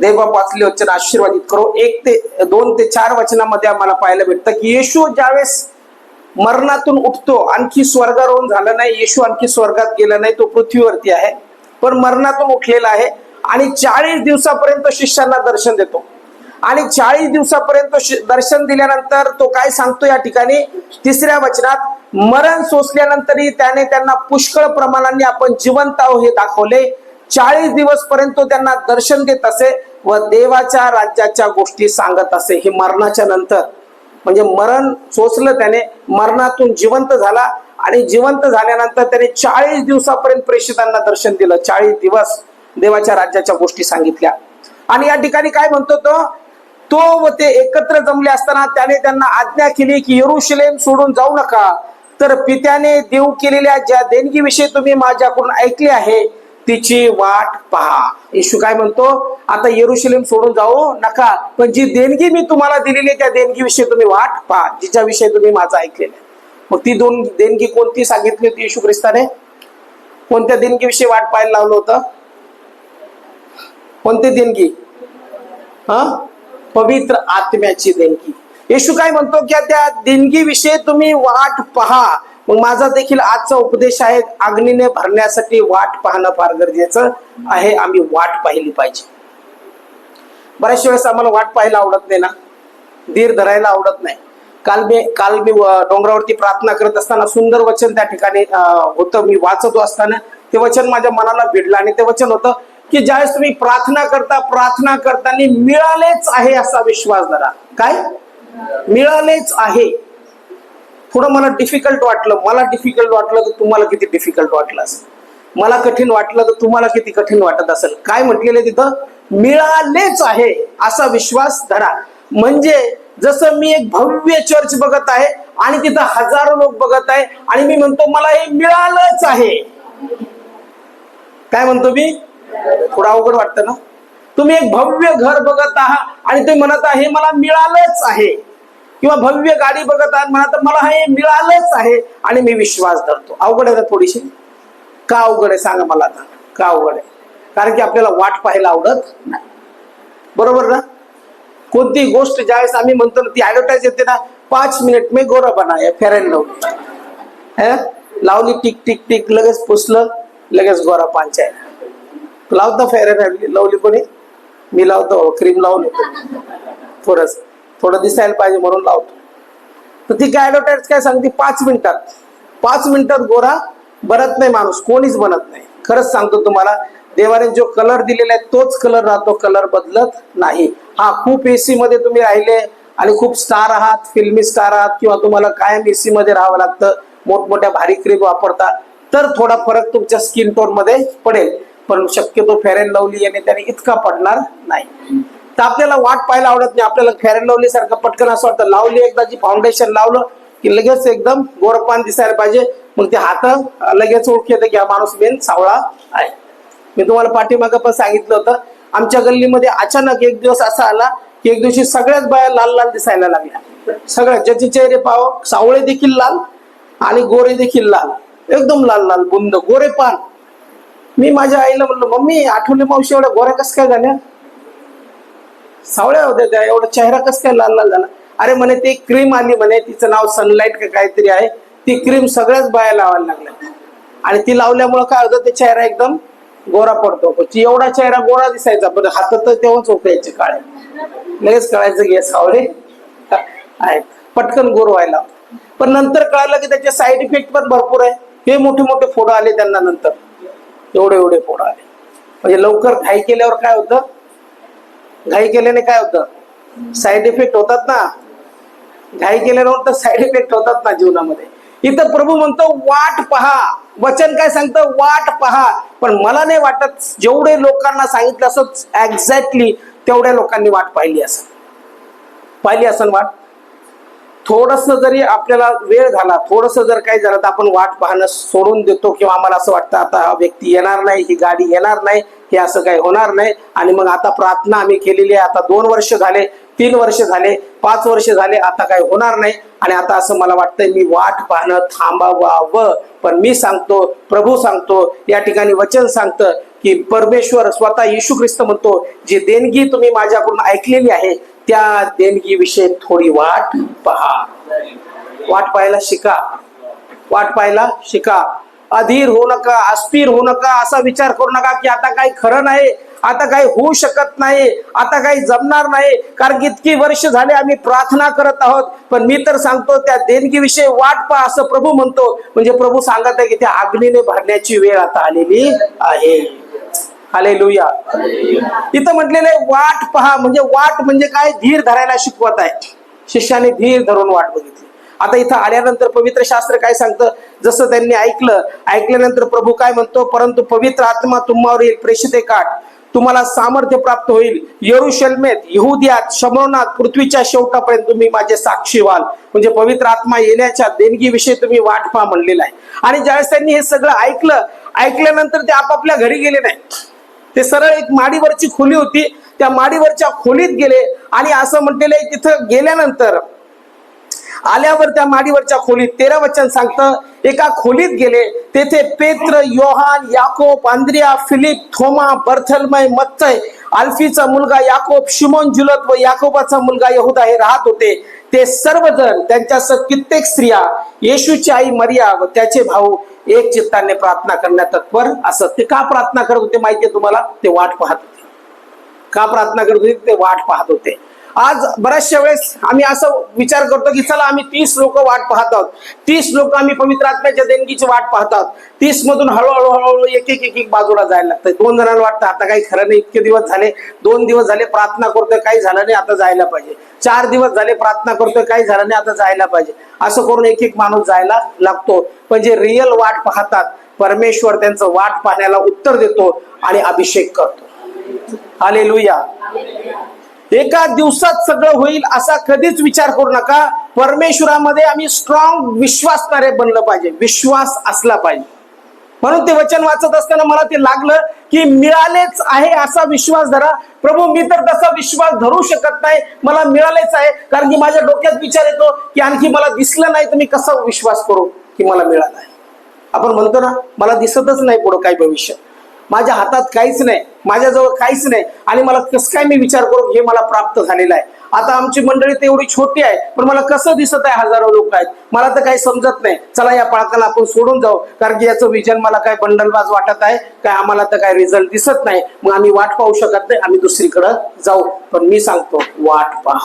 देवबाप वाचले वचन आशीर्वादित करो. एक ते दोन ते चार वचनामध्ये आम्हाला पाहायला भेटतं की येशू ज्यावेळेस मरणातून उठतो आणखी स्वर्गारोहण झालं नाही येशू आणखी स्वर्गात गेला नाही तो पृथ्वीवरती आहे पण मरणातून उठलेला आहे आणि चाळीस दिवसापर्यंत शिष्यांना दर्शन देतो. आणि चाळीस दिवसापर्यंत शि- दर्शन दिल्यानंतर तो काय सांगतो या ठिकाणी? तिसऱ्या वचनात मरण सोसल्यानंतरही त्याने त्यांना पुष्कळ प्रमाणाने आपण जिवंत आहो हे दाखवले. चाळीस दिवस पर्यंत त्यांना दर्शन देत असे व देवाच्या राज्याच्या गोष्टी सांगत असे. हे मरणाच्या नंतर. म्हणजे मरण सोसलं त्याने मरणातून जिवंत झाला आणि जिवंत झाल्यानंतर त्याने चाळीस दिवसापर्यंत प्रेषितांना दर्शन दिलं. चाळीस दिवस देवाच्या राज्याच्या गोष्टी सांगितल्या. आणि या ठिकाणी काय म्हणतो तो? तो व ते एकत्र जमले असताना त्याने त्यांना आज्ञा केली की येरुशलेम सोडून जाऊ नका. तर पित्याने देऊ केलेल्या ज्या देणगीविषयी तुम्ही माझ्याकडून ऐकले आहे तिची वाट पहा. येशू काय म्हणतो? आता येरुशलेम सोडून जाऊ नका पण जी देणगी मी तुम्हाला दिलेली आहे, त्या देणगीविषयी तुम्ही वाट पहा. जिच्याविषयी तुम्ही माझं ऐकलेलं आहे. मग ती दोन देणगी कोणती सांगितली होती येशू ख्रिस्ताने? कोणत्या देणगीविषयी वाट पाहायला लावलं होतं? कोणती देणगी? हा? पवित्र आत्म्याची देणगी. येशू काय म्हणतो की त्या देणगीविषयी तुम्ही वाट पहा. मग माझा देखील आजचा उपदेश आहे अग्नीने भरण्यासाठी वाट पाहणं फार गरजेचं आहे. आम्ही वाट पाहिली पाहिजे. बऱ्याचशा वेळेस आम्हाला वाट पाहायला आवडत नाही ना? धीर धरायला आवडत नाही. काल मी काल मी डोंगरावरती प्रार्थना करत असताना सुंदर वचन त्या ठिकाणी होतं. मी वाचतो असताना ते वचन माझ्या मनाला भिडलं आणि ते वचन होतं की ज्यावेळेस तुम्ही प्रार्थना करता प्रार्थना करताना मिळालेच आहे असा विश्वास धरा. काय? मिळालेच आहे. थोडं मला डिफिकल्ट वाटलं मला डिफिकल्ट वाटलं तर तुम्हाला किती डिफिकल्ट वाटलं असेल. मला कठीण वाटलं तर तुम्हाला किती कठीण वाटत असेल. काय म्हटलेलं तिथं? मिळालेच आहे असा विश्वास धरा. म्हणजे जसं मी एक भव्य चर्च बघत आहे आणि तिथं हजारो लोक बघत आहे आणि मी म्हणतो मला हे मिळालंच आहे. काय म्हणतो मी? थोडं अवघड वाटतं ना? तुम्ही एक भव्य घर बघत आहात आणि तुम्ही म्हणत आहे हे मला मिळालंच आहे. किंवा भव्य गाडी बघत आहात तर मला हे मिळालंच आहे आणि मी विश्वास धरतो. अवघड आहे ना थोडीशी? का अवघड आहे? सांगा मला आता. का अवघड आहे? कारण की आपल्याला वाट पाहायला आवडत नाही. बरोबर ना? कोणती गोष्ट ज्यावेळेस आम्ही म्हणतो ना ती ऍडव्हर्टाईज येते ना पाच मिनिट मे गोरा बना फेरेन लावली. लावली टिक टिक टिक लगेच पुसलं लगेच गोरा पांचाय. लावतो फेरेन लावली कोणी? मी लावतो क्रीम लावली येतो. थोडस. थोडं दिसायला पाहिजे म्हणून लावतो. तर ती गायडोटाईट काय सांगते पाच मिनिटात. पाच मिनिटात गोरा बनत नाही माणूस कोणीच बनत नाही. खरंच सांगतो तुम्हाला देवाने जो कलर दिलेला आहे तोच कलर राहतो कलर बदलत नाही. हा खूप एसी मध्ये तुम्ही राहिले आणि खूप स्टार आहात फिल्मी स्टार आहात किंवा तुम्हाला कायम एसी मध्ये राहावं लागतं मोठमोठ्या भारी क्रीम वापरता तर थोडा फरक तुमच्या स्किन टोनमध्ये पडेल. पण शक्यतो फेरेन अँड लवली याने त्याने इतका पडणार नाही. तर आपल्याला वाट पाहायला आवडत नाही. आपल्याला फेअर अँड सारखं पटकन असं वाटतं. लावली एकदा जी फाउंडेशन लावलं की लगेच एकदम गोरपान दिसायला पाहिजे. मग ते हात लगेच ओळख येतं की हा माणूस मेन सावळा आहे. मी तुम्हाला पाठीमागं पण सांगितलं होतं. आमच्या गल्लीमध्ये अचानक एक दिवस असा आला की एक दिवशी सगळ्याच बाया लाल लाल दिसायला लागल्या. सगळ्या ज्याचे चेहरे पाव सावळे देखील लाल आणि गोरे देखील लाल. एकदम लाल लाल बुंद गोरे पान मी माझ्या आईला म्हणलं मम्मी आठवले मावशी एवढ्या गोऱ्या कस काय झाल्या? सावळ्या होत्या त्या एवढा चेहरा कस काय लाल लाल झाला? अरे म्हणे ते क्रीम आली म्हणे तिचं नाव सनलाईट का काहीतरी आहे. ती क्रीम सगळ्याच बाया लावायला लागल्या. आणि ती लावल्यामुळं काय होतं ते चेहरा एकदम गोरा पडतो. ती एवढा चेहरा गोरा दिसायचा पण हात तर तेव्हाच ओकायचे काळे. लगेच कळायचं की सावळे आहेत. पटकन गोर व्हायला पण नंतर कळालं की त्याचे साईड इफेक्ट पण भरपूर आहे. हे मोठे मोठे फोडं आले त्यांना नंतर. एवढे एवढे फोडं आले. म्हणजे लवकर घाई केल्यावर काय होतं घाई केल्याने काय होतं? साईड इफेक्ट होतात ना. घाई केल्यानंतर साईड इफेक्ट होतात ना जीवनामध्ये. इथं प्रभू म्हणतो वाट पहा. वचन काय सांगतं? वाट पहा. पण मला नाही वाटत जेवढे लोकांना सांगितलं असं एक्झॅक्टली तेवढ्या लोकांनी वाट पाहिली असं पाहिली असेल वाट? थोडस जरी आपल्याला वेळ झाला थोडस जर काही झालं तर आपण वाट पाहणं सोडून देतो किंवा आम्हाला असं वाटतं आता हा व्यक्ती येणार नाही ही गाडी येणार नाही हे असं काही होणार नाही. आणि मग आता प्रार्थना आम्ही केलेली आहे आता दोन वर्ष झाले तीन वर्ष झाले पाच वर्ष झाले आता काही होणार नाही. आणि आता असं मला वाटतंय मी वाट पाहणं थांबावावं. पण मी सांगतो प्रभू सांगतो या ठिकाणी वचन सांगतं की परमेश्वर स्वतः येशू ख्रिस्त म्हणतो जी देणगी तुम्ही माझ्याकडून ऐकलेली आहे त्या देणगीविषयी थोडी वाट पहा. वाट पाहायला शिका. वाट पाहायला शिका. अधीर होऊ नका अस्थिर होऊ नका असा विचार करू नका की आता काही खरं नाही आता काही होऊ शकत नाही आता काही जमणार नाही. कारण की इतकी वर्ष झाले आम्ही प्रार्थना करत आहोत पण मी तर सांगतो त्या देणगीविषयी वाट पहा असं प्रभू म्हणतो. म्हणजे प्रभू सांगत आहे की त्या अग्नीने भरण्याची वेळ आता आलेली आहे. आले लुया इथं म्हटलेलं वाट पहा म्हणजे वाट म्हणजे काय? धीर धरायला शिकवत आहे. शिष्याने धीर धरून वाट बघितली. आता इथं आल्यानंतर पवित्र शास्त्र काय सांगतं? जसं त्यांनी ऐकलं ऐकल्यानंतर प्रभू काय म्हणतो? परंतु पवित्र आत्मा तुम्हावर येईल प्रेषिते काठ तुम्हाला सामर्थ्य प्राप्त होईल. यरुशल्मेत यहुदियात शमरनाथ पृथ्वीच्या शेवटापर्यंत तुम्ही माझे साक्षी व्हाल. म्हणजे पवित्र आत्मा येण्याच्या देणगीविषयी तुम्ही वाट पहा म्हणलेला आहे. आणि ज्यावेळेस त्यांनी हे सगळं ऐकलं ऐकल्यानंतर ते आपापल्या घरी गेले नाही ते सरळ एक माडीवरची खोली होती. त्या माडीवरच्या खोलीत गेले आणि असं म्हटलेलं आहे तिथं गेल्यानंतर आल्यावर त्या माडीवरच्या खोलीत तेरा वचन सांगतं एका खोलीत गेले. तेथे पेत्र योहान याकोब आंद्रिया फिलिप थोमा बर्थलमय मत्तय अल्फीचा मुलगा याकोब शिमोन जुलत व याकोबाचा मुलगा यहुदा हे राहत होते. ते सर्वजण त्यांच्यासह कित्येक स्त्रिया येशूची आई मरिया व त्याचे भाऊ एक चित्ताने प्रार्थना करण्यात तत्पर असत ते का प्रार्थना करत होते माहितीये तुम्हाला? ते वाट पाहत होते. का प्रार्थना करत होते? ते वाट पाहत होते. आज बऱ्याचशा वेळेस आम्ही असं विचार करतो की चला आम्ही तीस लोक वाट पाहत आहोत. तीस लोक आम्ही पवित्र आत्म्याच्या देणगीची वाट पाहतात तीस मधून हळूहळू हळूहळू एक एक एक एक बाजूला जायला लागतं दोन जणांना वाटतं आता काही खरं नाही इतके दिवस झाले दोन दिवस झाले प्रार्थना करतोय काही झालं नाही आता जायला पाहिजे. चार दिवस झाले प्रार्थना करतोय काही झालं नाही आता जायला पाहिजे. असं करून एक एक माणूस जायला लागतो. पण जे रिअल वाट पाहतात परमेश्वर त्यांचं वाट पाहण्याला उत्तर देतो आणि अभिषेक करतो. आले लुया एका दिवसात सगळं होईल असा कधीच विचार करू नका. परमेश्वरामध्ये आम्ही स्ट्रॉंग विश्वासणारे बनलं पाहिजे. विश्वास असला पाहिजे. म्हणून ते वचन वाचत असताना मला ते लागलं की मिळालेच आहे असा विश्वास धरा. प्रभू मी तर तसा विश्वास धरू शकत नाही. मला मिळालेच आहे. कारण की माझ्या डोक्यात विचार येतो की आणखी मला दिसलं नाही तर मी कसा विश्वास करू की मला मिळाला आहे. आपण म्हणतो ना मला दिसतच नाही पुढं काय भविष्य. माझ्या हातात काहीच नाही माझ्याजवळ काहीच नाही आणि मला कसं काय मी विचार करू हे मला प्राप्त झालेलं आहे. आता आमची मंडळी तर एवढी छोटी आहे पण मला कसं दिसत आहे हजारो लोक आहेत. मला तर काही समजत नाही. चला या पाळकाला आपण सोडून जाऊ कारण की याचं विजन मला काय बंडलबाज वाटत आहे काय आम्हाला तर काय रिझल्ट दिसत नाही. मग आम्ही वाट पाहू शकत नाही आम्ही दुसरीकडे जाऊ. पण मी सांगतो वाट पहा.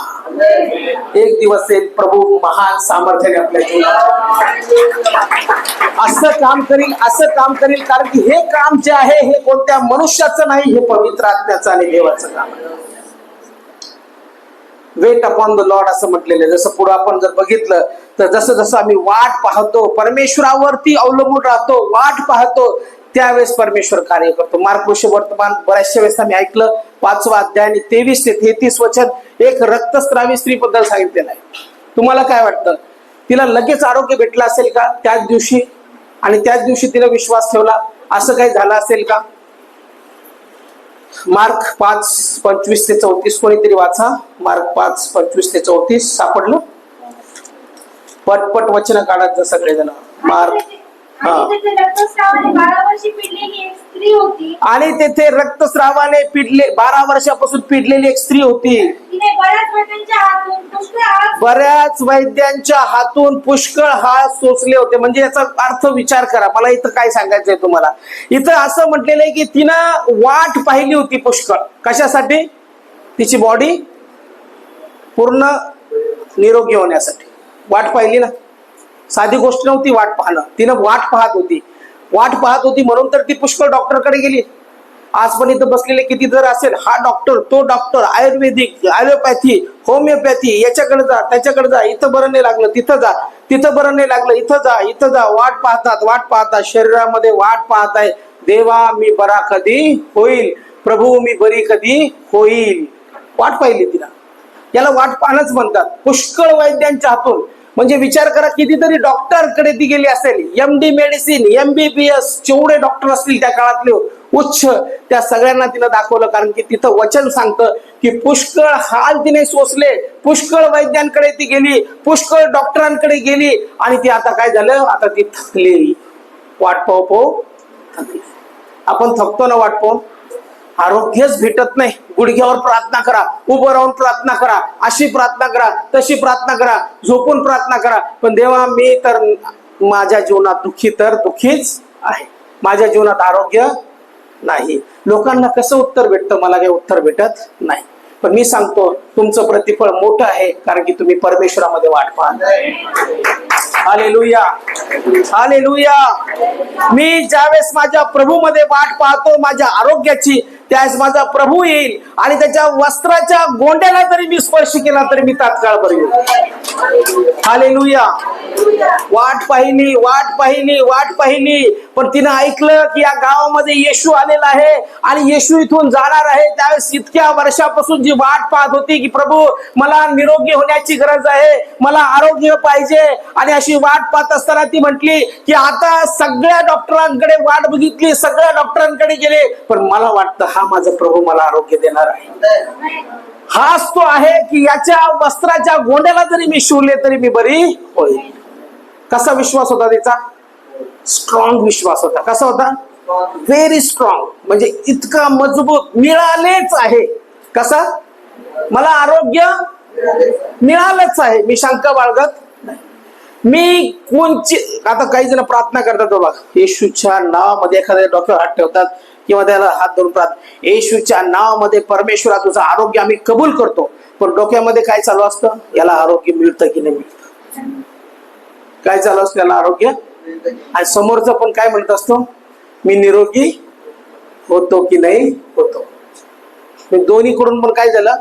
एक दिवस एक प्रभू महान सामर्थ्याने आपल्या जीवनात असं काम करील असं काम करील कारण की हे काम जे आहे हे कोणत्या मनुष्याचं नाही हे पवित्र आत्म्याचं आणि देवाचं काम आहे. वेट अपॉन द लॉर्ड असं म्हटलेलं आहे. जसं पुढे आपण जर बघितलं तर जसं जसं आम्ही वाट पाहतो परमेश्वरावरती अवलंबून राहतो वाट पाहतो त्यावेळेस परमेश्वर कार्य करतो. मार्गपुरुष वर्तमान बऱ्याचशा वेळेस आम्ही ऐकलं पाचवा अध्याय आणि तेवीस ते तेहतीस वचन एक रक्तस्त्रावी स्त्री बद्दल सांगितलेलं आहे. तुम्हाला काय वाटतं? तिला लगेच आरोग्य भेटलं असेल का? त्याच दिवशी? आणि त्याच दिवशी तिला विश्वास ठेवला? असं काही झालं असेल का? मार्क पाच पंचवीस ते चौतीस कोणीतरी वाचा. मार्क पाच पंचवीस ते चौतीस सापडलं. पटपट वचन काढायचं सगळेजण. मार्क आणि तेथे रक्तस्रावाने पिडले बारा वर्षापासून पिडलेली एक स्त्री होती. बऱ्याच वैद्यांच्या हातून पुष्कळ हात सोचले होते. म्हणजे याचा अर्थ विचार करा. मला इथं काय सांगायचंय तुम्हाला? इथं असं म्हटलेलं आहे की तिनं वाट पाहिली होती पुष्कळ. कशासाठी? तिची बॉडी पूर्ण निरोगी होण्यासाठी. वाट पाहिली ना? साधी गोष्ट नव्हती वाट पाहणं. तिनं वाट पाहत होती. वाट पाहत होती म्हणून तर ती पुष्कळ डॉक्टरकडे गेली. आज पण इथं बसलेले किती जर असेल हा डॉक्टर तो डॉक्टर आयुर्वेदिक ॲलोपॅथी होमिओपॅथी याच्याकडे जा त्याच्याकडे जा इथं बरं नाही लागलं तिथं जा तिथं बरं नाही लागलं इथं जा इथं जा वाट पाहतात वाट पाहतात शरीरामध्ये वाट पाहत आहे. देवा मी बरा कधी होईल? प्रभू मी बरी कधी होईल? वाट पाहिली तिला. याला वाट पाहणंच म्हणतात. पुष्कळ वैद्यांच्या हातून म्हणजे विचार करा कितीतरी डॉक्टरकडे ती गेली असेल. M D medicine M B B S जेवढे डॉक्टर असतील त्या काळातले उच्च त्या सगळ्यांना तिनं दाखवलं. कारण की तिथं वचन सांगतं की पुष्कळ हाल तिने सोसले पुष्कळ वैद्यांकडे ती गेली पुष्कळ डॉक्टरांकडे गेली आणि ती आता काय झालं? आता ती थकलेली. वाट पाहू पाहू. थकली. आपण थकतो ना वाट पाहून? आरोग्यच भेटत नाही. गुडघ्यावर प्रार्थना करा उभं राहून प्रार्थना करा अशी प्रार्थना करा तशी प्रार्थना करा झोपून प्रार्थना करा. पण देवा मी तर माझ्या जीवनात दुःखी तर दुःखीच आहे. माझ्या जीवनात आरोग्य नाही. लोकांना कसं उत्तर भेटतं? मला काही उत्तर भेटत नाही. पण मी सांगतो तुमचं प्रतिफळ मोठं आहे कारण की तुम्ही परमेश्वरामध्ये वाट पाहत. आले लुया आले लुया मी ज्यावेळेस माझ्या प्रभू मध्ये वाट पाहतो माझ्या आरोग्याची त्यास माझा प्रभू येईल. आणि त्याच्या वस्त्राच्या गोंड्याला जरी मी स्पर्श केला तरी मी तात्काळ बरी होईल. हालेलुया. वाट पाहिली वाट पाहिली वाट पाहिली. पण तिनं ऐकलं की या गावामध्ये येशू आलेला आहे आणि येशू इथून जाणार आहे. त्यावेळेस इतक्या वर्षापासून जी वाट पाहत होती की प्रभू मला निरोगी होण्याची गरज आहे मला आरोग्य पाहिजे. आणि अशी वाट पाहत असताना ती म्हटली की आता सगळ्या डॉक्टरांकडे वाट बघितली सगळ्या डॉक्टरांकडे गेले. पण मला वाटतं हा माझा प्रभू मला आरोग्य देणार आहे. हाच तो आहे की याच्या वस्त्राच्या गोंड्याला जरी मी शिवले तरी मी बरी होईल. कसा विश्वास होता तिचा? स्ट्रॉंग विश्वास होता. कसा होता? व्हेरी स्ट्रॉंग म्हणजे इतका मजबूत. मिळालेच आहे. कसा? मला आरोग्य मिळालंच आहे. मी शंका बाळगत. मी कोणची आता काही जण प्रार्थना करतात बाबा येशूच्या नावामध्ये एखाद्या डॉक्टर हात ठेवतात किंवा त्याला हात धरून प्रार्थना येशूच्या नावामध्ये परमेश्वरा तुझं आरोग्य आम्ही कबूल करतो. पण डोक्यामध्ये काय चालू असतं? याला आरोग्य मिळतं की नाही मिळतं? काय चालू असतं त्याला आरोग्य? आणि समोरचं पण काय म्हणत असतो? मी निरोगी होतो की नाही होतो. दोन्हीकडून पण काय झालं?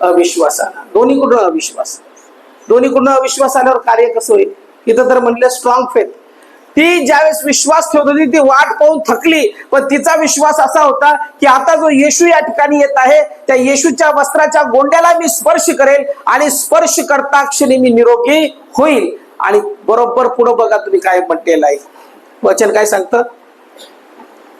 अविश्वास आला. दोन्हीकडून अविश्वास. दोन्हीकडून अविश्वास आल्यावर कार्य कसं होईल? इथं तर म्हटलं स्ट्रॉंग फेथ ती ज्यावेळेस विश्वास ठेवत होती ती वाट पाहून थकली. पण तिचा विश्वास असा होता की आता जो येशू या ठिकाणी येत आहे त्या येशूच्या वस्त्राच्या गोंड्याला मी स्पर्श करेल आणि स्पर्श करता क्षणी मी निरोगी होईल. आणि बरोबर पुढं बघा तुम्ही काय म्हटलेलं आहे. वचन काय सांगतं?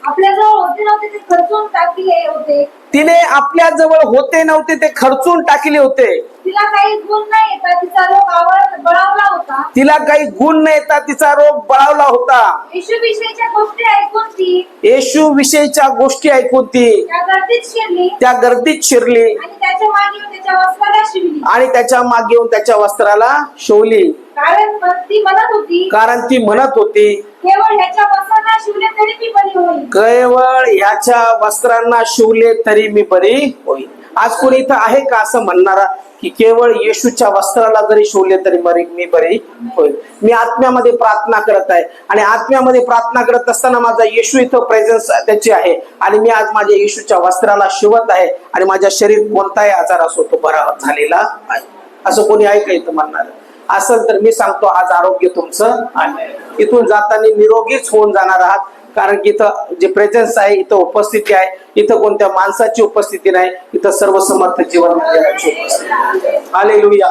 आपल्याजवळ होते ना ते खर्चून टाकले होते. तिने आपल्या जवळ होते नव्हते ते खर्चून टाकले होते. तिला काही गुण नाही येतात तिचा रोग बळावला होता. तिला काही गुण न येता तिचा रोग बळावला होता. येशू विषयीच्या गोष्टी ऐकून ती. येशू विषयीच्या गोष्टी ऐकून ती. त्या गर्दीत शिरली. त्या गर्दीत शिरली. आणि त्याच्यामागे येऊन त्याच्या वस्त्राला शिवली. आणि त्याच्यामागे येऊन त्याच्या वस्त्राला शोवली. कारण मग ती म्हणत होती कारण ती म्हणत होती केवळ ह्याच्या वस्त्राला शिवले तरी मी बरी होईल केवळ ह्याच्या वस्त्रांना शिवले तरी तरी मी बरी होईल आज कोणी इथं आहे का असं म्हणणारा की केवळ येशूच्या वस्त्राला जरी शिवले तरी बरी मी बरी होईल मी आत्म्यामध्ये प्रार्थना करत आहे आणि आत्म्यामध्ये प्रार्थना करत असताना माझा येशू इथं प्रेझेन्स त्याची आहे आणि मी आज माझ्या येशूच्या वस्त्राला शिवत आहे आणि माझ्या शरीर कोणताही आजार असो तो बरा झालेला आहे. असं कोणी आहे का इथं म्हणणार? असेल तर मी सांगतो आज आरोग्य तुमचं आहे. इथून जाताना निरोगीच होऊन जाणार आहात. कारण की इथं जे प्रेझेन्स आहे इथं उपस्थिती आहे इथं कोणत्या माणसाची उपस्थिती नाही इथं सर्वसमर्थ जीवन आले लुया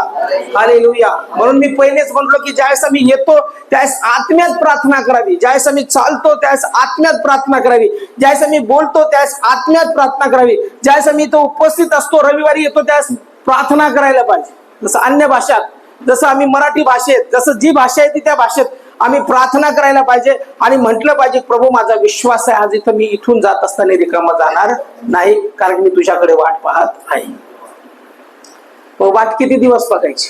आले लुया म्हणून मी पहिलेच म्हणलो की ज्यावेळेस आम्ही येतो त्यावेळेस आत्म्यात प्रार्थना करावी. ज्यावेळेस आम्ही चालतो त्यावेळेस आत्म्यात प्रार्थना करावी. ज्यावेळेस आम्ही बोलतो त्यावेळेस आत्म्यात प्रार्थना करावी. ज्यावेळेस आम्ही इथं उपस्थित असतो रविवारी येतो त्यावेळेस प्रार्थना करायला पाहिजे. जसं अन्य भाषात जसं आम्ही मराठी भाषेत जसं जी भाषा आहे ती त्या भाषेत आम्ही प्रार्थना करायला पाहिजे आणि म्हटलं पाहिजे प्रभू माझा विश्वास आहे आज इथं मी इथून जात असताना रिकामा जाणार नाही कारण मी तुझ्याकडे वाट पाहत आहे. हो, वाट किती दिवस बघायची?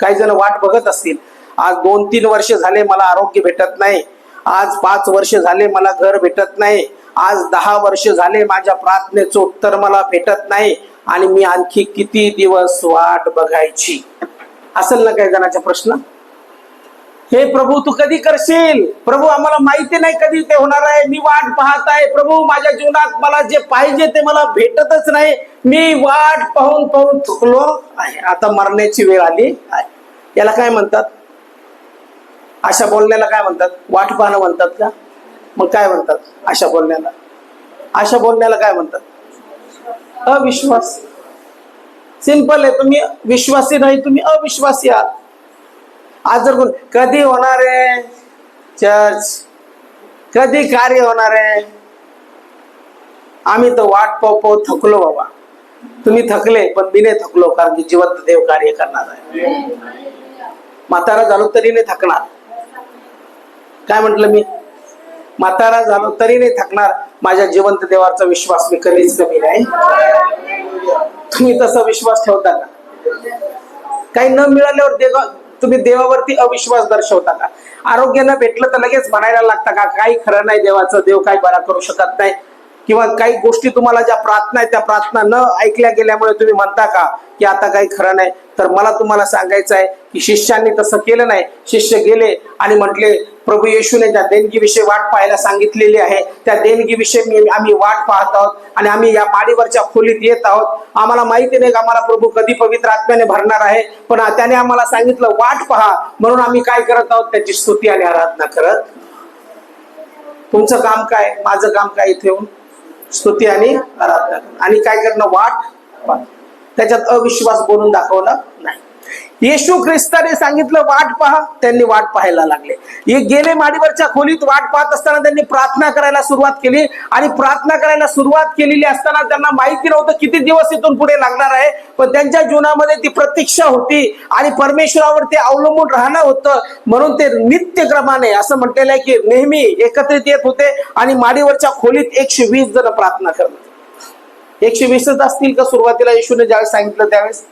काही जण वाट बघत असतील. आज दोन तीन वर्ष झाले मला आरोग्य भेटत नाही. आज पाच वर्ष झाले मला घर भेटत नाही. आज दहा वर्ष झाले माझ्या प्रार्थनेचं उत्तर मला भेटत नाही. आणि मी आणखी किती दिवस वाट बघायची? असेल ना काही जणांचा प्रश्न? हे प्रभू तू कधी करशील? प्रभू आम्हाला माहिती नाही कधी ते होणार आहे. मी वाट पाहत आहे. प्रभू माझ्या जीवनात मला जे पाहिजे ते मला भेटतच नाही. मी वाट पाहून पाहून थुकलो आहे. आता मरण्याची वेळ आली आहे. याला काय म्हणतात? अशा बोलण्याला काय म्हणतात? वाट पाहणं म्हणतात का? मग काय म्हणतात? अशा बोलण्याला. अशा बोलण्याला काय म्हणतात? अविश्वास. सिंपल आहे. तुम्ही विश्वासी नाही तुम्ही अविश्वासी आहात. आज जर कोण कधी होणार आहे? चर्च. कधी कार्य होणार आहे? आम्ही तर वाट पाहू पाहू थकलो बाबा. तुम्ही थकले पण मी नाही थकलो कारण की जिवंत देव कार्य करणार आहे. म्हातारा झालो तरी नाही थकणार. काय म्हंटल मी? म्हातारा झालो तरी नाही थकणार. माझ्या जिवंत देवाचा विश्वास मी कधीच कमी नाही. तुम्ही तसा विश्वास ठेवता का? काही न मिळाल्यावर देवा तुम्ही देवावरती अविश्वास दर्शवता का? आरोग्याला भेटलं तर लगेच म्हणायला लागता का काही खरं नाही देवाचं देव काही बरा करू शकत नाही. किंवा काही गोष्टी तुम्हाला ज्या प्रार्थना आहेत त्या प्रार्थना न ऐकल्या गेल्यामुळे तुम्ही म्हणता का की आता काही खरं नाही? तर मला तुम्हाला सांगायचं आहे की शिष्यांनी तसं केलं नाही. शिष्य गेले आणि म्हटले प्रभू येशूने ज्या देणगीविषयी वाट पाहायला सांगितलेली आहे त्या देणगीविषयी मी आम्ही वाट पाहत आहोत आणि आम्ही या माडीवरच्या खोलीत येत आहोत. आम्हाला माहिती नाही आम्हाला प्रभू कधी पवित्र आत्म्याने भरणार आहे पण त्याने आम्हाला सांगितलं वाट पहा. म्हणून आम्ही काय करत आहोत? त्याची स्तुती आणि आराधना करत. तुमचं काम काय? माझं काम काय इथे येऊन? स्तुती आणि आराधना. आणि काय करणं? वाट त्याच्यात अविश्वास बोलून दाखवणं नाही. येशू ख्रिस्ताने सांगितलं वाट पहा. त्यांनी वाट पाहायला लागले. हे गेले माडीवरच्या खोलीत वाट पाहत असताना त्यांनी प्रार्थना करायला सुरुवात केली आणि प्रार्थना करायला सुरुवात केलेली असताना त्यांना माहिती नव्हतं किती दिवस इथून पुढे लागणार आहे पण त्यांच्या जीवनामध्ये ती प्रतीक्षा होती आणि परमेश्वरावर ते अवलंबून राहणं होतं. म्हणून ते नित्यक्रमाने असं म्हटलेलं आहे की नेहमी एकत्रित येत होते आणि माडीवरच्या खोलीत एकशे वीस जण प्रार्थना करत एकशे वीसच असतील का सुरुवातीला? येशूने ज्यावेळेस सांगितलं त्यावेळेस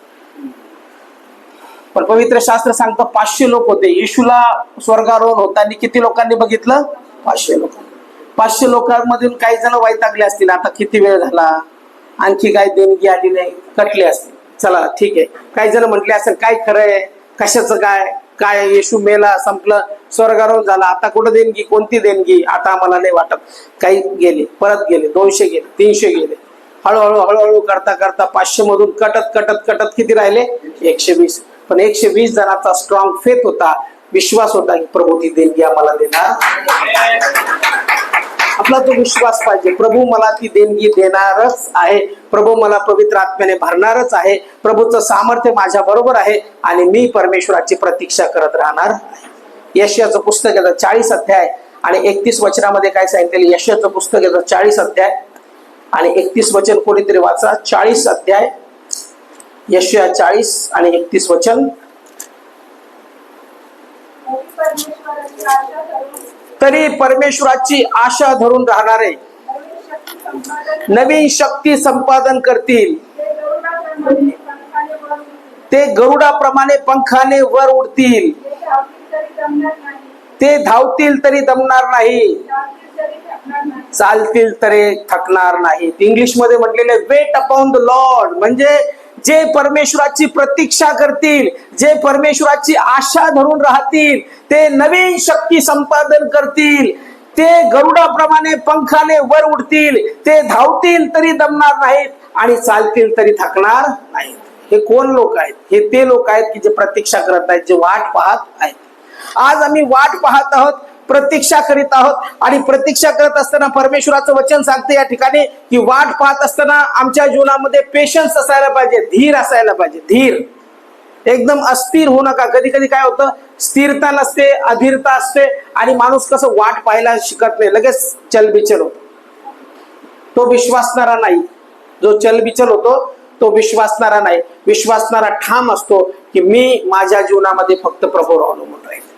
पण पवित्र शास्त्र सांगतं पाचशे लोक होते. येशूला स्वर्गारोहण होताना किती लोकांनी बघितलं? पाचशे लोक. पाचशे लोकांमधून काही जण वैतागले असतील. आता किती वेळ झाला? आणखी काय देणगी आली नाही. कटले असतील. चला ठीक आहे. काही जण म्हटले असेल काय खरंय कशाचं काय? काय येशू मेला संपलं स्वर्गारोहण झाला. आता कुठं देणगी? कोणती देणगी? आता आम्हाला नाही वाटत. काही गेले परत गेले. दोनशे गेले तीनशे गेले. हळूहळू हळूहळू करता करता पाचशे मधून कटत कटत कटत किती राहिले? एकशे वीस. पण एकशे वीस जणांचा स्ट्रॉंग फेथ होता विश्वास होता की प्रभू ती देणगी आम्हाला देणार. आपला तो विश्वास पाहिजे. प्रभू मला ती देणगी देणारच आहे. प्रभू मला पवित्र आत्म्याने भरणारच आहे. प्रभूचं सामर्थ्य माझ्या बरोबर आहे आणि मी परमेश्वराची प्रतीक्षा करत राहणार. यशयाचं पुस्तक येतं चाळीस अध्याय आणि एकतीस वचनामध्ये काय सांगितलेलं यशयाचं पुस्तक येतं चाळीस अध्याय आणि एकतीस वचन कोणीतरी वाचा? चाळीस अध्याय. यशया चाळीस आणि एकतीस वचन. तरी परमेश्वराची आशा धरून राहणारे नवीन शक्ती संपादन करतील. ते गरुडाप्रमाणे पंखाने वर उडतील. ते धावतील तरी दमणार नाही. चालतील तरी थकणार नाही. तरी थकणार नाही इंग्लिशमध्ये म्हटलेले वेट अपॉन द लॉर्ड. म्हणजे जे परमेश्वराची प्रतीक्षा करतील जे परमेश्वराची आशा धरून राहतील ते नवीन शक्ती संपादन करतील. ते गरुडाप्रमाणे पंखाने वर उडतील ते धावतील तरी दमणार नाहीत आणि चालतील तरी थकणार नाहीत. हे कोण लोक आहेत? हे ते लोक आहेत की जे प्रतीक्षा करत आहेत जे वाट पाहत आहेत. आज आम्ही वाट पाहत आहोत प्रतीक्षा करीत आहोत. आणि प्रतीक्षा करत असताना परमेश्वराचं वचन सांगते या ठिकाणी की वाट पाहत असताना आमच्या जीवनामध्ये पेशन्स असायला पाहिजे धीर असायला पाहिजे धीर. एकदम अस्थिर होऊ नका. कधी कधी काय होतं? स्थिरता नसते अधीरता असते आणि माणूस कसं वाट पाहायला शिकत नाही. लगेच चलबिचल होतो. तो विश्वासणारा नाही. जो चलबिचल होतो तो विश्वासणारा नाही. विश्वासणारा ठाम असतो की मी माझ्या जीवनामध्ये फक्त प्रभूवर अवलंबून राहील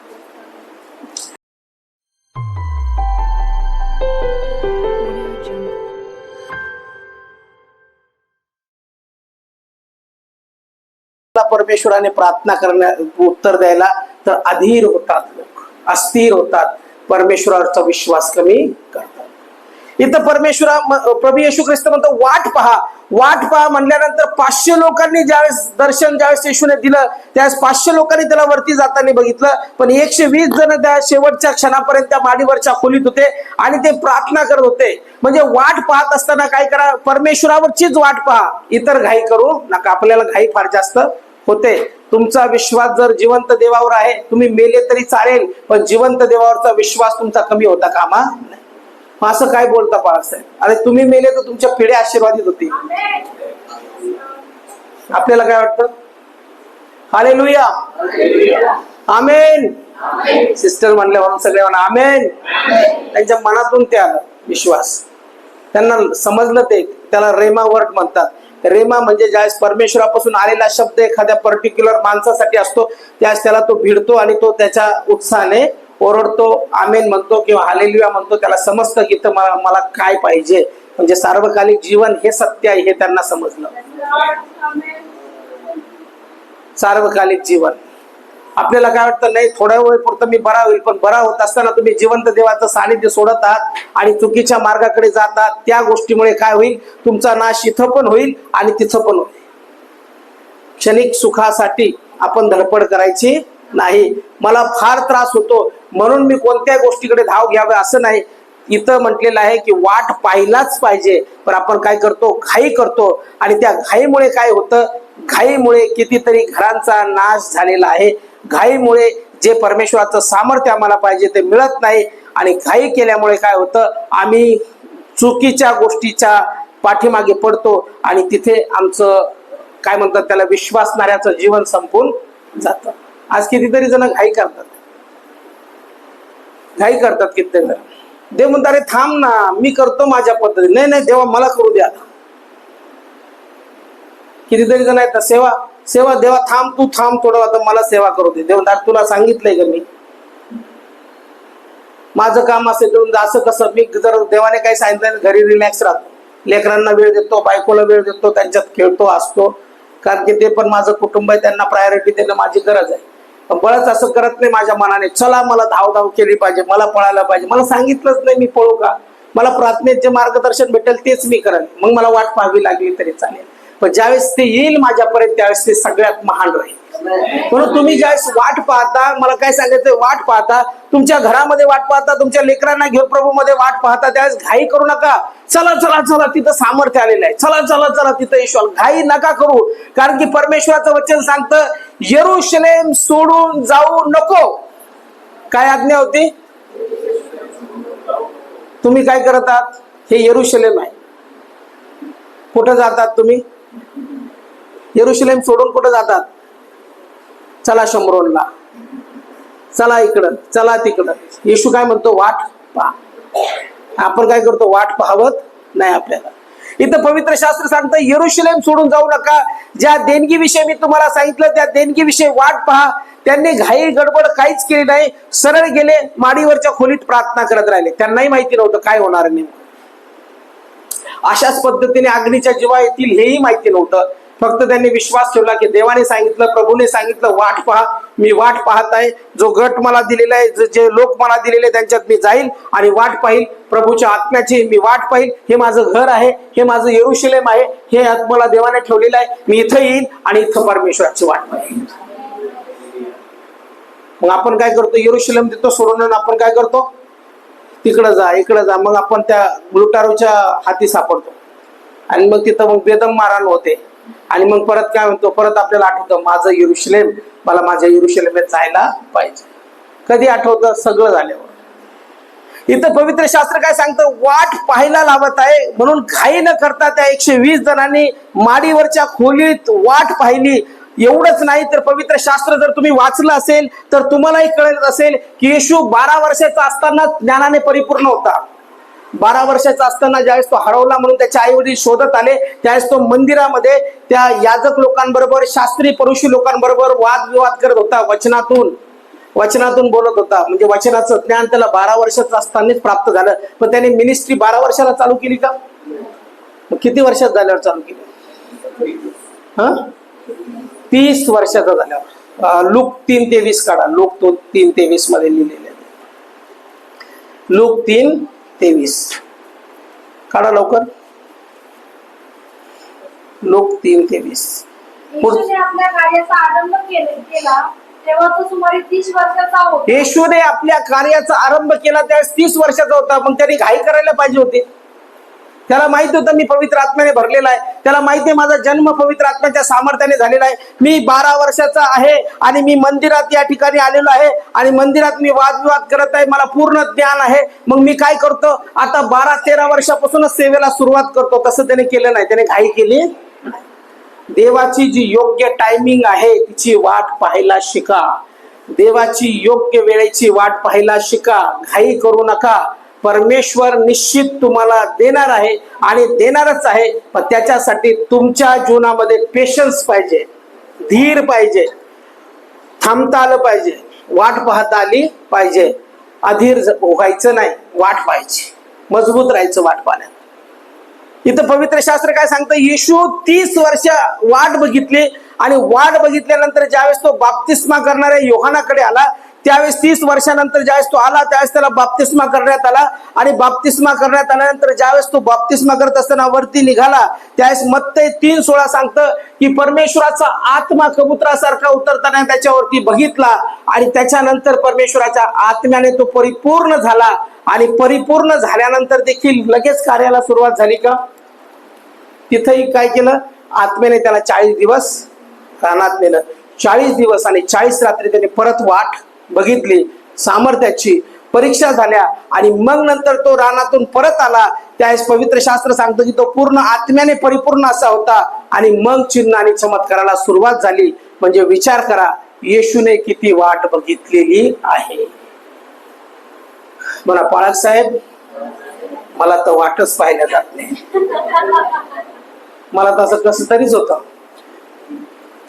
परमेश्वराने प्रार्थना करण्या उत्तर द्यायला तर अधीर होतात लोक अस्थिर होतात. परमेश्वरावरचा विश्वास कमी करतात. इथं परमेश्वरा प्रभू येशू ख्रिस्त म्हणतो वाट पहा. वाट पहा म्हणल्यानंतर पाचशे लोकांनी ज्यावेळेस दर्शन ज्यावेळेस येशूने दिलं त्यावेळेस पाचशे लोकांनी त्याला वरती जाताना बघितलं. पण एकशे वीस जण त्या शेवटच्या क्षणापर्यंत त्या माडीवरच्या खोलीत होते आणि ते प्रार्थना करत होते. म्हणजे वाट पाहत असताना काय करा परमेश्वरावरचीच वाट पहा. इतर घाई करू नका. आपल्याला घाई फार जास्त होते. तुमचा विश्वास जर जिवंत देवावर आहे तुम्ही मेले तरी चालेल पण जिवंत देवावरचा विश्वास तुमचा कमी होता कामा मग असं काय बोलता बाळासाहेब? अरे तुम्ही मेले तर तुमच्या पिढ्या आशीर्वादित होती आपल्याला काय वाटतं? अरे लुया आमेन. सिस्टर म्हणले म्हणून सगळे म्हणा आमेन. त्यांच्या मनातून ते आलं विश्वास. त्यांना समजलं ते त्याला रेमा वर्ड म्हणतात. रेमा म्हणजे ज्यावेळेस परमेश्वरापासून आलेला शब्द एखाद्या पर्टिक्युलर माणसासाठी असतो त्यावेळेस त्याला तो भिडतो आणि तो त्याच्या उत्साहाने ओरडतो आमेन म्हणतो किंवा हालेलुया म्हणतो. त्याला समजतं की इथं मला मला काय पाहिजे. म्हणजे सार्वकालिक जीवन हे सत्य आहे हे त्यांना समजलं. सार्वकालिक जीवन. आपल्याला काय वाटतं? नाही थोड्या वेळ पुरतं मी बरा होईल पण बरा होत असताना तुम्ही जिवंत देवाचं सानिध्य सोडत आहात आणि चुकीच्या मार्गाकडे जातात त्या गोष्टीमुळे काय होईल? तुमचा नाश इथं पण होईल आणि तिथं पण होईल. क्षणिक सुखासाठी आपण धडपड करायची नाही. मला फार त्रास होतो. म्हणून मी कोणत्या गोष्टीकडे धाव घ्यावे असं नाही. इथं म्हटलेलं आहे की वाट पाहिलाच पाहिजे. पण आपण काय करतो? घाई करतो. आणि त्या घाईमुळे काय होतं? घाईमुळे कितीतरी घरांचा नाश झालेला आहे. घाईमुळे जे परमेश्वराचं सामर्थ्य आम्हाला पाहिजे ते मिळत नाही आणि घाई केल्यामुळे काय होतं? आम्ही चुकीच्या गोष्टीच्या पाठीमागे पडतो आणि तिथे आमचं काय म्हणतात त्याला विश्वासणाऱ्याचं जीवन संपून जातं. आज कितीतरी जण घाई करतात. घाई करतात कित्येक जण. देव म्हणतात अरे थांब ना मी करतो माझ्या पद्धतीने. नाही नाही देवा मला करू द्या आता." कितीतरी जण आहेत ना सेवा सेवा देवा थांब तू थांब थोडं आता मला सेवा करू दे. देव तुला सांगितलंय का मी? माझं काम असेल देऊन म्हणजे असं कसं मी जर देवाने काही सांगितलं घरी रिलॅक्स राहतो. लेकरांना वेळ देतो बायकोला वेळ देतो त्यांच्यात खेळतो असतो कारण की ते पण माझं कुटुंब आहे त्यांना प्रायोरिटी देणं माझी गरज आहे. पण बळच असं करत नाही माझ्या मनाने. चला मला धाव धाव केली पाहिजे मला पळायला पाहिजे. मला सांगितलंच नाही मी पळू का? मला प्रार्थनेत जे मार्गदर्शन भेटेल तेच मी करेन. मग मला वाट पाहावी लागली तरी चालेल. पण ज्यावेळेस ते येईल माझ्यापर्यंत त्यावेळेस ते सगळ्यात महान राहील. म्हणून तुम्ही ज्यावेळेस वाट पाहता मला काय सांगायचं वाट पाहता. तुमच्या घरामध्ये वाट पाहता तुमच्या लेकरांना घेऊन प्रभू मध्ये वाट पाहता त्यावेळेस घाई करू नका. चला चला चला तिथं सामर्थ्य आलेलं आहे. चला चला चला तिथं ईश्वर. घाई नका करू. कारण की परमेश्वराचं वचन सांगतं यरुशलेम सोडून जाऊ नको. काय आज्ञा होती? तुम्ही काय करत आहात? हे येरुशलेम आहे. कुठं जातात तुम्ही? येरुशलेम सोडून कुठं जातात? चला शंभरोनला चला इकडं चला तिकडं. येशू काय म्हणतो? वाट पहा. आपण काय करतो? वाट पाहवत नाही आपल्याला. इथं पवित्र शास्त्र सांगतं येरुशलेम सोडून जाऊ नका. ज्या देणगीविषयी मी तुम्हाला सांगितलं त्या देणगीविषयी वाट पहा. त्यांनी घाई गडबड काहीच केली नाही. सरळ गेले माडीवरच्या खोलीत प्रार्थना करत राहिले. त्यांनाही माहिती नव्हतं काय होणार नेमकं. अशाच पद्धतीने अग्नीच्या जीवा येतील हेही माहिती नव्हतं. फक्त त्यांनी विश्वास ठेवला की देवाने सांगितलं प्रभूने सांगितलं वाट पहा मी वाट पाहत आहे. जो गट मला दिलेला आहे जे- जे लोक मला दिलेले त्यांच्यात मी जाईल आणि वाट पाहिल. प्रभूच्या आत्म्याची मी वाट पाहिल. हे माझं घर आहे हे माझं येरुशिलेम आहे हे मला देवाने ठेवलेलं आहे. मी इथं येईल आणि इथं परमेश्वराची वाट पाहिल मग आपण काय करतो? येरुशिलेम देतो सोडून आपण काय करतो? तिकडं जा इकडं जा. मग आपण त्या लुटारूच्या हाती सापडतो. आणि मग तिथं मग बेदम मारहाण होते. आणि मग परत काय म्हणतो परत आपल्याला आठवतं माझं युरुशलेम मला माझ्या येरुशलेमेत जायला पाहिजे. कधी आठवतं? सगळं झाल्यावर. इथं पवित्र शास्त्र काय सांगतं? वाट पाहायला लावत आहे. म्हणून घाई न करता त्या एकशे वीस जणांनी माडीवरच्या खोलीत वाट पाहिली. एवढंच नाही तर पवित्र शास्त्र जर तुम्ही वाचलं असेल तर तुम्हालाही कळत असेल की येशू बारा वर्षाचा असताना ज्ञानाने परिपूर्ण होता. बारा वर्षाचा असताना ज्यावेळेस तो हरवला म्हणून त्याचे आई वडील शोधत आले त्यावेळेस तो मंदिरामध्ये त्या याजक लोकांबरोबर शास्त्री परुषी लोकांबरोबर वादविवाद करत होता वचनातून. वचनातून बोलत होता. म्हणजे वचनाचं ज्ञान त्याला बारा वर्षाचं असतानाच प्राप्त झालं. पण त्याने मिनिस्ट्री बारा वर्षाला चालू केली का? किती वर्षात झाल्यावर चालू केली? हा? तीस वर्षाचा झाल्यावर लूक तीन ते वीस काढा. लूक तो तीन ते वीसमध्ये लिहिलेले. लूक तीन तेवीस काढा लवकर. लूक तीन तेवीस येशूने आपल्या कार्याचा आरंभ केले तेव्हा तो सुमारे तीस वर्षाचा होता. येशूने आपल्या कार्याचा आरंभ केला त्यावेळेस तीस वर्षाचा होता. मग त्याने घाई करायला पाहिजे होते. त्याला माहीत होतं मी पवित्र आत्म्याने भरलेला आहे. त्याला माहिती आहे माझा जन्म पवित्र आत्म्याच्या सामर्थ्याने झालेला आहे. मी बारा वर्षाचा आहे आणि मी मंदिरात या ठिकाणी आलेलो आहे आणि मंदिरात मी वादविवाद करत आहे. मला पूर्ण ज्ञान आहे. मग मी काय करतो? आता बारा तेरा वर्षापासूनच सेवेला सुरुवात करतो. तसं त्याने केलं नाही. त्याने घाई केली? देवाची जी योग्य टायमिंग आहे तिची वाट पाहायला शिका. देवाची योग्य वेळेची वाट पाहायला शिका. घाई करू नका. परमेश्वर निश्चित तुम्हाला देणार आहे आणि देणारच आहे. पण त्याच्यासाठी तुमच्या जीवनामध्ये पेशन्स पाहिजे. धीर पाहिजे. थांबता आलं पाहिजे. वाट पाहता आली पाहिजे. अधीर व्हायचं नाही वाट पाहिजे मजबूत राहायचं वाट पाहण्यात. इथं पवित्र शास्त्र काय सांगतं? येशू तीस वर्ष वाट बघितली आणि वाट बघितल्यानंतर ज्यावेळेस तो बाप्तिस्मा करणाऱ्या योहानाकडे आला त्यावेळेस तीस वर्षानंतर ज्यावेळेस तो आला त्यावेळेस त्याला बाप्तिस्मा करण्यात आला. आणि बाप्तिस्मा करण्यात आल्यानंतर ज्यावेळेस तो बाप्तिस्मा करत असताना वरती निघाला त्यावेळेस मत्ते तीन सोळा सांगतं की परमेश्वराचा आत्मा कबुतरासारखा उतरताना त्याच्यावरती बघितला आणि त्याच्यानंतर परमेश्वराच्या आत्म्याने तो परिपूर्ण झाला. आणि परिपूर्ण झाल्यानंतर देखील लगेच कार्याला सुरुवात झाली का? तिथंही काय केलं? आत्म्याने त्याला चाळीस दिवस रानात नेलं. चाळीस दिवस आणि चाळीस रात्री त्याने परत वाट बघितली सामर्थ्याची परीक्षा झाल्या आणि मग नंतर तो रानातून परत आला. त्यावेळेस पवित्र शास्त्र सांगतो की तो पूर्ण आत्म्याने परिपूर्ण असा होता आणि मग चिन्ह आणि चमत्काराला सुरुवात झाली. म्हणजे विचार करा येशूने किती वाट बघितलेली आहे. म्हणा पाळक साहेब मला तर वाटच पाहिल्या जात नाही. मला तसं कसं तरीच होत.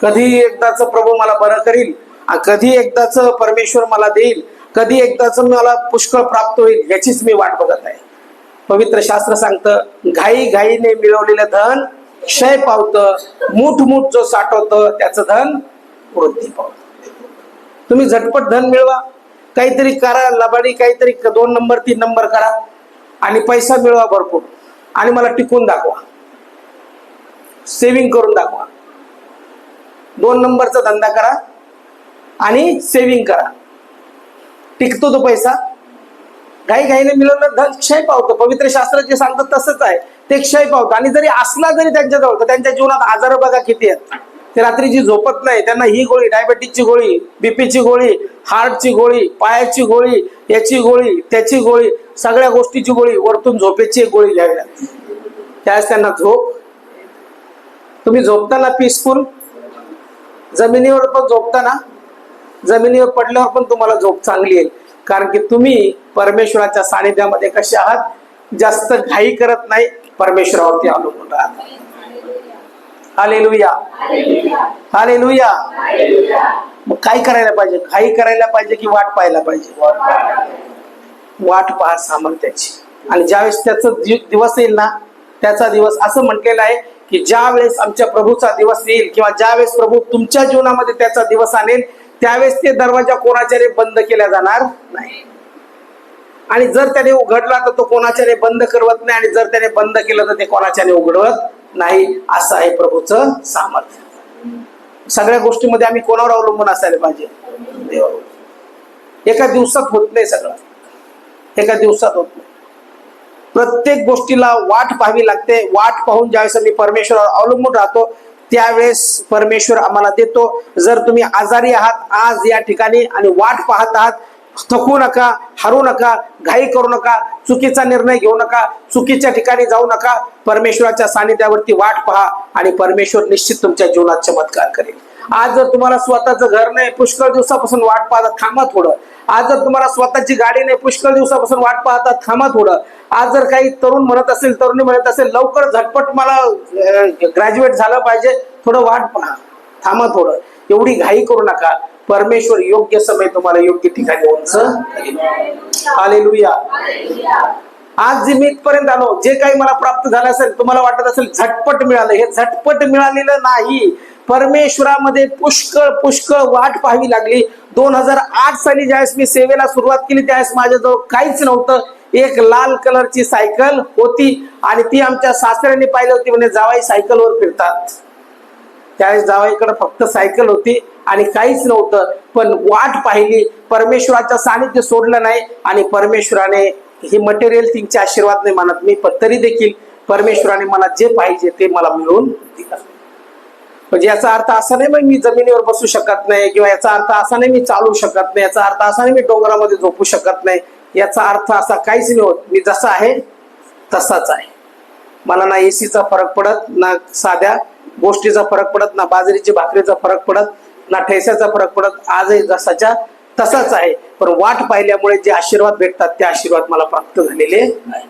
कधी एकदाच प्रभू मला बरं करील? कधी एकदाच परमेश्वर मला देईल कधी एकदाच मला पुष्कळ प्राप्त होईल याचीच मी वाट बघत आहे. पवित्र शास्त्र सांगतं घाई घाईने मिळवलेलं धन क्षय पावतं मूठ मूठ जो साठवतं त्याचं धन वृद्धी पावत. तुम्ही झटपट धन मिळवा काहीतरी करा लबाडी काहीतरी दोन नंबर तीन नंबर करा आणि पैसा मिळवा भरपूर आणि मला टिकून दाखवा. सेविंग करून दाखवा. दोन नंबरचा धंदा करा आणि सेव्हिंग करा. टिकतो तो पैसा. घाई घाईने मिळवलं धन क्षय पावतं. पवित्र शास्त्र जे सांगतं तसंच आहे. ते क्षय पावतं. आणि जरी असला जरी त्यांच्याजवळ तर त्यांच्या जीवनात आजार बघा किती आहेत. ते रात्री जी झोपत नाही. त्यांना ही गोळी डायबेटीसची गोळी बीपीची गोळी हार्टची गोळी पायाची गोळी याची गोळी त्याची गोळी सगळ्या गोष्टीची गोळी वरतून झोपेची एक गोळी घ्यावी लागते. त्यावेळेस त्यांना झोप. तुम्ही झोपताना पीसफुल जमिनीवर पण झोपताना जमिनीवर पडल्यावर पण तुम्हाला झोप चांगली येईल. कारण की तुम्ही परमेश्वराच्या सानिध्यामध्ये कसे आहात? जास्त घाई करत नाही परमेश्वरावरती अवलंबून राहत. आले लुया आले लुया मग काय करायला पाहिजे? घाई करायला पाहिजे की वाट पाहायला पाहिजे? वाट पहा सामर्थ्याची. आणि ज्यावेळेस त्याचा दिवस येईल ना त्याचा दिवस असं म्हटलेलं आहे की ज्या वेळेस आमच्या प्रभूचा दिवस येईल किंवा ज्यावेळेस प्रभू तुमच्या जीवनामध्ये त्याचा दिवस आणेल त्यावेळेस ते दरवाजा कोणाच्याने बंद केला जाणार नाही. आणि जर त्याने उघडला तर तो कोणाच्याने बंद करवत नाही आणि जर त्याने बंद केलं तर ते कोणाच्याने उघडवत नाही असं आहे प्रभूचं सामर्थ्य. सगळ्या गोष्टीमध्ये आम्ही कोणावर अवलंबून असायला पाहिजे? देवावर. एका दिवसात होत नाही सगळं. एका दिवसात होत नाही. प्रत्येक गोष्टीला वाट पाहावी लागते. वाट पाहून ज्यावेळेस आम्ही परमेश्वरावर अवलंबून राहतो त्यावेळेस परमेश्वर आम्हाला देतो. जर तुम्ही आजारी आहात आज या ठिकाणी आणि वाट पाहत आहात थकू नका हरू नका घाई करू नका चुकीचा निर्णय घेऊ नका चुकीच्या ठिकाणी जाऊ नका परमेश्वराच्या सानिध्यावरती वाट पहा आणि परमेश्वर निश्चित तुमच्या जीवनात चमत्कार करेल. आज जर तुम्हाला स्वतःचं घर नाही पुष्कळ दिवसापासून वाट पाहता थांबा थोडं. आज जर तुम्हाला स्वतःची गाडी नाही पुष्कळ दिवसापासून वाट पाहता थांबा थोडं. आज जर काही तरुण म्हणत असेल तरुणी म्हणत असेल लवकर झटपट मला ग्रॅज्युएट झालं पाहिजे थोडं वाट पहा. थांबा थोडं. एवढी घाई करू नका. परमेश्वर योग्य समय तुम्हाला योग्य ठिकाणी उंच हालेलुया आज जे मी इथपर्यंत आलो जे काही मला प्राप्त झालं असेल तुम्हाला वाटत असेल झटपट मिळालं हे झटपट मिळालेलं नाही. परमेश्वरामध्ये पुष्कळ पुष्कळ वाट पाहावी लागली. दोन हजार आठ साली ज्यावेळेस मी सेवेला सुरुवात केली त्यावेळेस माझ्याजवळ काहीच नव्हतं. एक लाल कलरची सायकल होती आणि ती आमच्या सासऱ्यांनी पाहिली होती म्हणजे जावाई सायकलवर फिरतात. त्यावेळेस जावाईकडे फक्त सायकल होती आणि काहीच नव्हतं. पण वाट पाहिली. परमेश्वराचं सानिध्य सोडलं नाही आणि परमेश्वराने ही मटेरियल थिंगचे आशीर्वाद नाही मानत मी पण तरी देखील परमेश्वराने मला जे पाहिजे ते मला मिळवून दिलं. म्हणजे याचा अर्थ असा नाही मग मी जमिनीवर बसू शकत नाही किंवा याचा अर्थ असा नाही मी चालू शकत नाही याचा अर्थ असा नाही मी डोंगरामध्ये झोपू शकत नाही याचा अर्थ असा काहीच नाही होत. मी जसा आहे तसाच आहे. मला ना एसीचा फरक पडत ना साध्या गोष्टीचा फरक पडत ना बाजरीची भाकरीचा फरक पडत ना ठेस्याचा फरक पडत. आजही जसाच्या तसाच आहे. पण वाट पाहिल्यामुळे जे आशीर्वाद भेटतात ते आशीर्वाद मला प्राप्त झालेले आहे